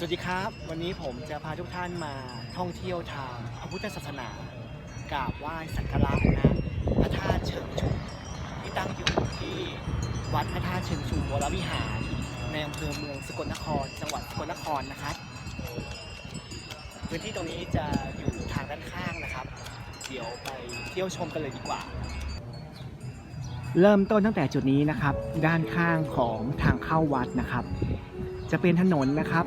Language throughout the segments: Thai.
สวัสดีครับ วันนี้ผมจะพาทุกท่านมาท่องเที่ยวทางพระพุทธศาสนากราบไหว้สักการะนะพระธาตุเชิงชุมที่ตั้งอยู่ที่วัดพระธาตุเชิงชุมวรวิหารในอำเภอเมืองสกลนคร จังหวัดสกลนครนะครับ พื้นที่ตรงนี้จะอยู่ทางด้านข้างนะครับ เดี๋ยวไปเที่ยวชมกันเลยดีกว่า เริ่มต้นตั้งแต่จุดนี้นะครับ ด้านข้างของทางเข้าวัดนะครับ จะเป็นถนนนะครับ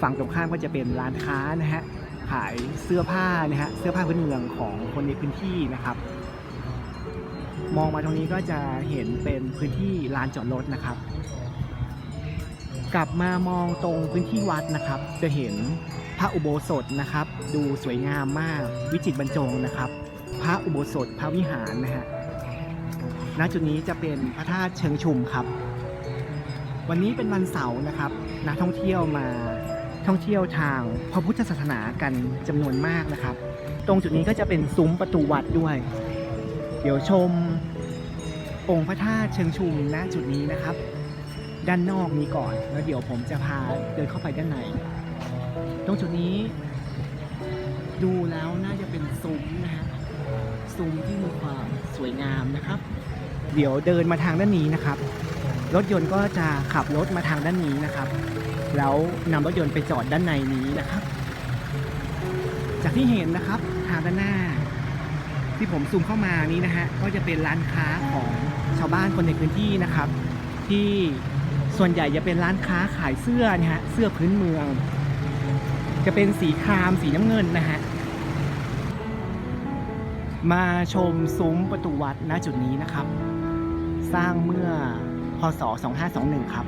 ฝั่งตรงข้ามก็จะเป็นร้านค้านะฮะขายเสื้อผ้านะฮะเสื้อผ้าพื้นเมืองของคนในพื้นที่นะครับ มองมาตรงนี้ก็จะเห็นเป็นพื้นที่ลานจอดรถนะครับ กลับมามองตรงพื้นที่วัดนะครับ จะเห็นพระอุโบสถนะครับ ดูสวยงามมากวิจิตรบรรจงนะครับ พระอุโบสถพระวิหารนะฮะณจุดนี้จะเป็นพระธาตุเชิงชุมครับ วันนี้เป็นวันเสาร์นะครับนักท่องเที่ยวมา ท่องเที่ยวทางพระพุทธศาสนากันจำนวนมากนะครับ ตรงจุดนี้ก็จะเป็นซุ้มประตูวัดด้วย เดี๋ยวชม องค์พระธาตุเชิงชุมณจุดนี้นะครับ ด้านนอกนี้ก่อน แล้วเดี๋ยวผมจะพาเดินเข้าไปด้านใน ตรงจุดนี้ ดูแล้วน่าจะเป็นซุ้มนะฮะซุ้มที่มีความสวยงามนะครับ เดี๋ยวเดินมาทางด้านนี้นะครับ รถยนต์ก็จะขับรถมาทางด้านนี้นะครับ แล้วนำรถยนต์ไปจอดด้านในนี้นะครับ จากที่เห็นนะครับทางด้านหน้า ที่ผมซูมเข้ามานี้นะฮะก็จะเป็นร้านค้าของชาวบ้านคนในพื้นที่นะครับ ที่ส่วนใหญ่จะเป็นร้านค้าขายเสื้อนะฮะเสื้อพื้นเมือง จะเป็นสีครามสีน้ำเงินนะฮะมาชมซุ้มประตูวัดณจุดนี้นะครับ สร้างเมื่อพศ 2521 ครับ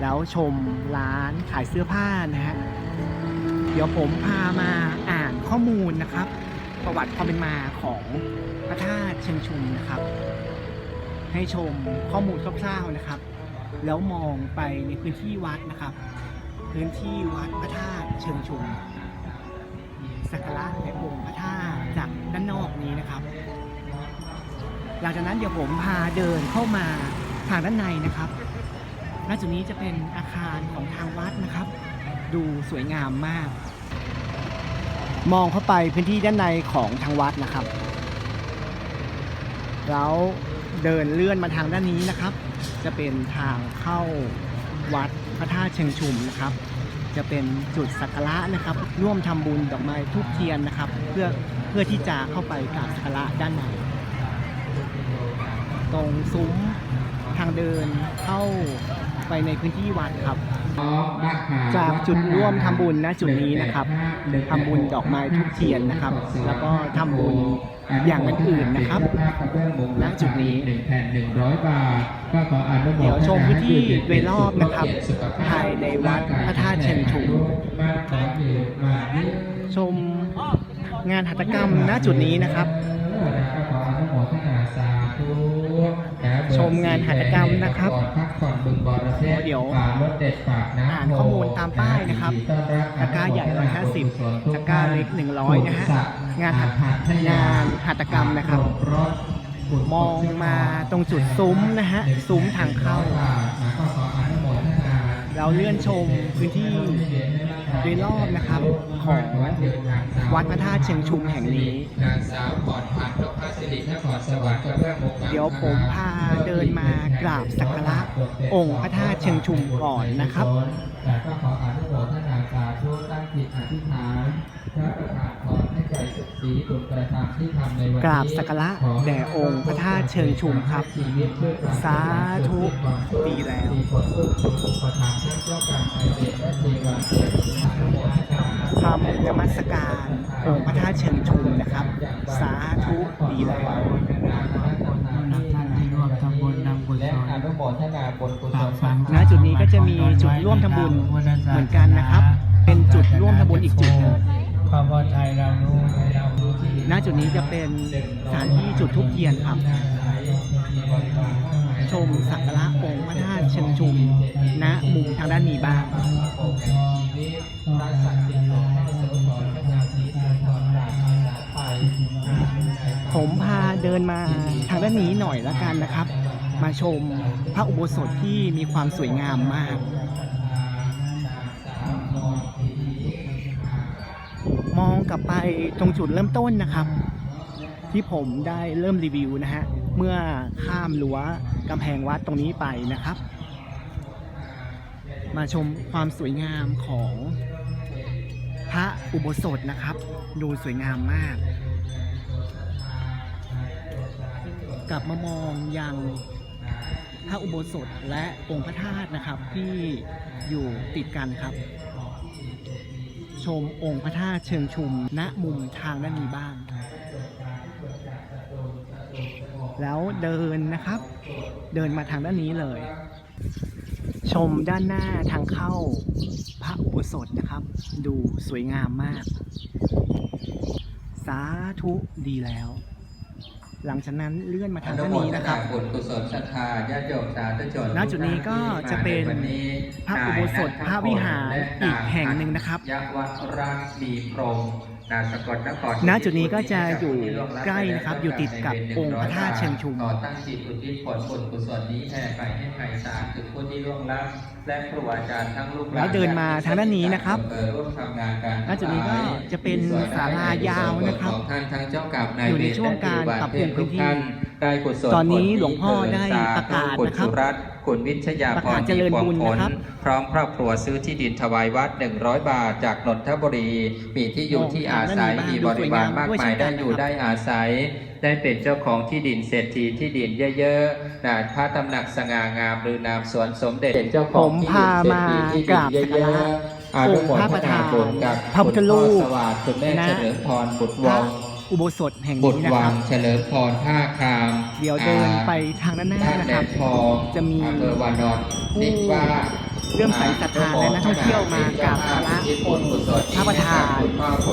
แล้วชมร้านขายเสื้อผ้านะฮะ เดี๋ยวผมพามาอ่านข้อมูลนะครับ ประวัติความเป็นมาของพระธาตุเชิงชุมนะครับ ให้ชมข้อมูลคร่าวๆนะครับ แล้วมองไปในพื้นที่วัดนะครับ พื้นที่วัดพระธาตุเชิงชุมสักการะในองค์พระธาตุจากด้านนอกนี้นะครับ หลังจากนั้นเดี๋ยวผมพาเดินเข้ามาทางด้านในนะครับ ณจุดนี้จะเป็นอาคารของทางวัดนะครับ ดูสวยงามมาก มองเข้าไปพื้นที่ด้านในของทางวัดนะครับ แล้วเดินเลื่อนมาทางด้านนี้นะครับ จะเป็นทางเข้าวัดพระธาตุเชิงชุมนะครับ จะเป็นจุดสักการะนะครับ ร่วมทำบุญดอกไม้ทูบเทียนนะครับ เพื่อเพื่อที่จะเข้าไปกราบสักการะด้านในตรงซุ้มทางเดินเข้า ไปในพื้นที่วัดครับ จากจุดร่วมทำบุญณจุดนี้นะครับทำบุญดอกไม้ทูบเทียนนะครับ แล้วก็ทำบุญอย่างอื่นๆนะครับณจุดนี้หนึ่งแผ่นหนึ่งร้อยบาทก็ขออนุโมทนาเดี๋ยวชมพื้นที่โดยรอบนะครับภายในวัดพระธาตุเชิงชุมบ้านขอเหตุมานิชมงานหัตถกรรมณจุดนี้นะครับก็ขออนุโมทนาสาธุชมงานหัตถกรรมนะครับ ก่อนพักผ่อนบึงบอระเทศเดี๋ยวป่ารถเด็ดปากน้ำอ่านข้อมูลตามป้ายนะครับตะกร้าใหญ่150ตะกร้าเล็ก 100 นะฮะ งานหัตงานหัตถกรรมนะครับ มองมาตรงจุดซุ้มนะฮะ ซุ้มทางเข้าก็ขออนุโมทนาเราเลื่อนชมพื้นที่โดยรอบนะครับ ของวัดพระธาตุเชิงชุมแห่งนี้ เดี๋ยวผมพาเดินมากราบสักการะองค์พระธาตุเชิงชุมก่อนนะครับแต่ก็ขออนุโมทนาสาธุตั้งจิตอธิษฐานพระประธานพรให้ใจสุขสีบุญกระทำที่ทำในวันนี้กราบสักการะแด่องค์พระธาตุเชิงชุมครับ สาธุดีแล้วทำนมัสการองค์พระธาตุเชิงชุมนะครับ สา ธุดีแล้วท่านที่ร่วมทำบุญนำกุศและลอนุโมทนาบุญกุศฝากลฝังณจุดนี้ก็จะมีจุดร่วมทำบุญเหมือนกันนะครับ เป็นจุดร่วมทำบุญอีกจุดหนึ่งข้าพไทยเรารู้ให้เรารู้ที่ณจุดนี้จะเป็นสถานที่จุดทุกเทียนครับ ชมสักการะองค์พระธาตุเชิงชุม ณมุมทางด้านนี้บ้าง ผมพาเดินมาทางด้านนี้หน่อยละกันนะครับ มาชมพระอุโบสถที่มีความสวยงามมากเลับไปตรงจุดเริ่มต้นนะครับ ที่ผมได้เริ่มรีวิวนะฮะ เมื่อข้ามรั้วกำแพงวัดตรงนี้ไปนะครับ มาชมความสวยงามของพระอุโบสถนะครับ ดูสวยงามมาก กลับมามองยังพระอุโบสถและองค์พระธาตุนะครับที่อยู่ติดกันครับ ชมองค์พระธาตุเชิงชุมณมุมทางด้านนี้บ้าง แล้วเดินนะครับ เดินมาทางด้านนี้เลย ชมด้านหน้าทางเข้าพระอุโบสถนะครับ ดูสวยงามมาก สาธุดีแล้ว หลังจากนั้นเลื่อนมาทางด้านนี้นะครับบุญกุศลศรัทธาญาติโยมสาธุชนณจุดนี้ก็จะเป็นพระอุโบสถพระวิหารอีกแห่งหนึ่งนะครับยักษ์วัดราชดีพรหมนาสกลนคร ณจุดนี้ก็จะอยู่ใกล้นะครับ อยู่ติดกับองค์พระธาตุเชิงชุม ต่อตั้งจิตอุทิศผลบุญกุศลนี้แผ่ไปให้ใครสาธุผู้ที่ล่วงลับและครูอาจารย์ทั้งลูกหลานแล้วเดินมาทางด้านนี้นะครับเออร่วมทำงานกันณจุดนี้ก็จะเป็นศาลายาวนะครับของท่านทั้งเจ้ากรรมนายอยู่เวในรช่วงการปรับปรุงพื้นที่ทุกท่านได้กุศลตอนนี้ผลหลวงพ่อได้ประกาศคุณนะครับสุรัตน์ คุณวิทยาประพการศเจริญบุญมีวงผลนะครับพร้อมครอบครัวซื้อที่ดินถวายวัด 100 บาท จากนนทบุรี มีที่อยู่ที่อาศัยโอ้โหมีบริวารมากด้วยเช่มายนกันได้อยู่นะครับได้อาศัย ได้เป็นเจ้าของที่ดินเศรษฐีที่ดินเยอะๆนะพระตำหนักสง่างามหรือนามสวนสมเด็จเป็นเจ้าของที่ดินเศรษฐีที่ดินเยอะๆองค์พระประธานอนุโมทบุญกับพระพุทธรูปคุณพ่อสวัสดิ์คุณแม่นะเฉลิมพรบุตรพวระง อุโบสถแห่งบุนี้ตรนะวัครังบ เฉลิมพรท่าครามเดี๋ยวเดินไปทางด้านหน้าท่านนะแดครับนทองจะมีอำเภอวานอนนิว่า เริ่อมใส่ศรัทธาและนักท่องเที่ยวมากราบพระพระประธาน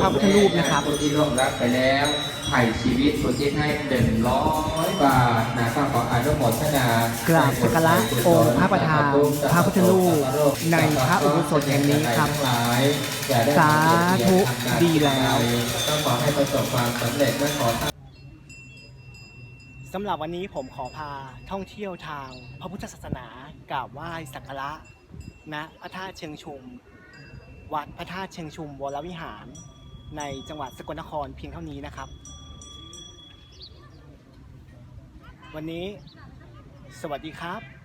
พระพุทธรูปนะครับที่ร่วงรับไปแล้วไถ่ชีวิตผู้ที่ให้หนึ่งร้อยบาทนะก็ขออนุโมทนากราบสักการะองค์พระประธานพระพุทธรูปในพระอุโบสถแห่งนี้ครับทั้งหลายได้สาธุดีแล้วต้องขอให้ประสบความสำเร็จและขอตั้งสำหรับวันนี้ผมขอพาท่องเที่ยวทางพระพุทธศาสนากราบไหว้สักการะ ณพระธาตุเชิงชุม วัดพระธาตุเชิงชุมวรวิหาร ในจังหวัดสกลนครเพียงเท่านี้นะครับ วันนี้สวัสดีครับ